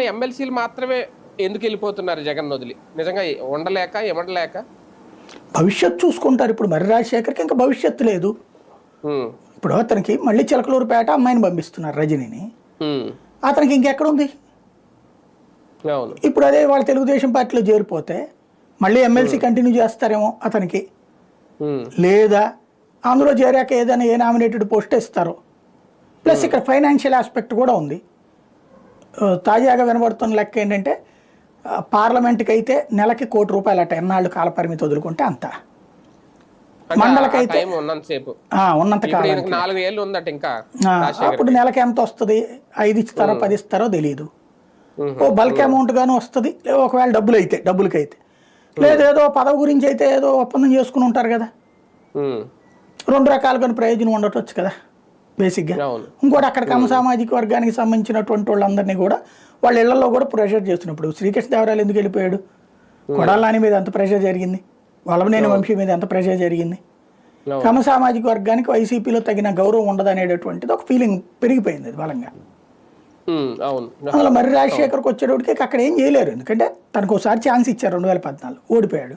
ఎమ్మెల్సీలు మాత్రమే ఎందుకు వెళ్ళిపోతున్నారు జగన్ వదిలి? నిజంగా ఉండలేక ఎమడలేక భవిష్యత్తు చూసుకుంటారు. ఇప్పుడు మరి రాజశేఖర్కి ఇంకా భవిష్యత్తు లేదు. ఇప్పుడు అతనికి మళ్ళీ చిలకలూరుపేట అమ్మాయిని పంపిస్తున్నారు రజనీని. అతనికి ఇంకెక్కడుంది ఇప్పుడు అదే వాళ్ళ తెలుగుదేశం పార్టీలో చేరిపోతే మళ్ళీ ఎమ్మెల్సీ కంటిన్యూ చేస్తారేమో అతనికి. లేదా అందులో చేరాక ఏదైనా ఏ నామినేటెడ్ పోస్ట్ ఇస్తారో. ప్లస్ ఇక్కడ ఫైనాన్షియల్ ఆస్పెక్ట్ కూడా ఉంది. తాజాగా వినబడుతున్న లెక్క ఏంటంటే పార్లమెంట్కి అయితే నెలకి కోటి రూపాయలు అట ఎన్నాళ్ళు కాలపరిమితి వదులుకుంటే అంత. మండలకైతే- ఉన్నంత కాలం నాలుగు ఏళ్ళు ఉందట ఇంకా అప్పుడు నెలకి ఎంత వస్తుంది? ఐదు ఇస్తారో పది ఇస్తారో తెలియదు ఓ బల్క్ అమౌంట్ గాను వస్తుంది. ఒకవేళ డబ్బులు అయితే డబ్బులకి అయితే లేదు ఏదో పదవి గురించి అయితే ఏదో ఒప్పందం చేసుకుని ఉంటారు కదా. రెండు రకాలుగా ప్రయోజనం ఉండటవచ్చు కదా. బేసిక్గా. ఇంకోటి అక్కడ కమ సామాజిక వర్గానికి సంబంధించినటువంటి వాళ్ళందరినీ కూడా వాళ్ళ ఇళ్ళలో కూడా ప్రెషర్ చేస్తున్నప్పుడు శ్రీకృష్ణదేవరాయలు ఎందుకు వెళ్ళిపోయాడు? కొడాలని మీద ఎంత ప్రెషర్ జరిగింది. వల్లభనేని వంశీ మీద ఎంత ప్రెషర్ జరిగింది. కమ సామాజిక వర్గానికి వైసీపీలో తగిన గౌరవం ఉండదనేటటువంటిది ఒక ఫీలింగ్ పెరిగిపోయింది అది బలంగా. అందులో మరి రాజశేఖర్కి వచ్చేటప్పటికి అక్కడ ఏం చేయలేరు. ఎందుకంటే తనకు ఒకసారి ఛాన్స్ ఇచ్చారు రెండు వేల పద్నాలుగు. ఓడిపోయాడు.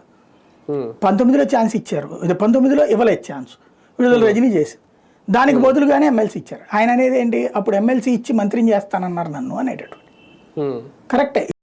పంతొమ్మిదిలో ఛాన్స్ ఇచ్చారు. ఇది పంతొమ్మిదిలో ఇవ్వలేదు ఛాన్స్. విడుదల రజనీ చేసి దానికి బదులుగానే ఎమ్మెల్సీ ఇచ్చారు. ఆయన అనేది ఏంటి? అప్పుడు ఎమ్మెల్సీ ఇచ్చి మంత్రిని చేస్తానన్నారు నన్ను అనేటటువంటి. కరెక్టే.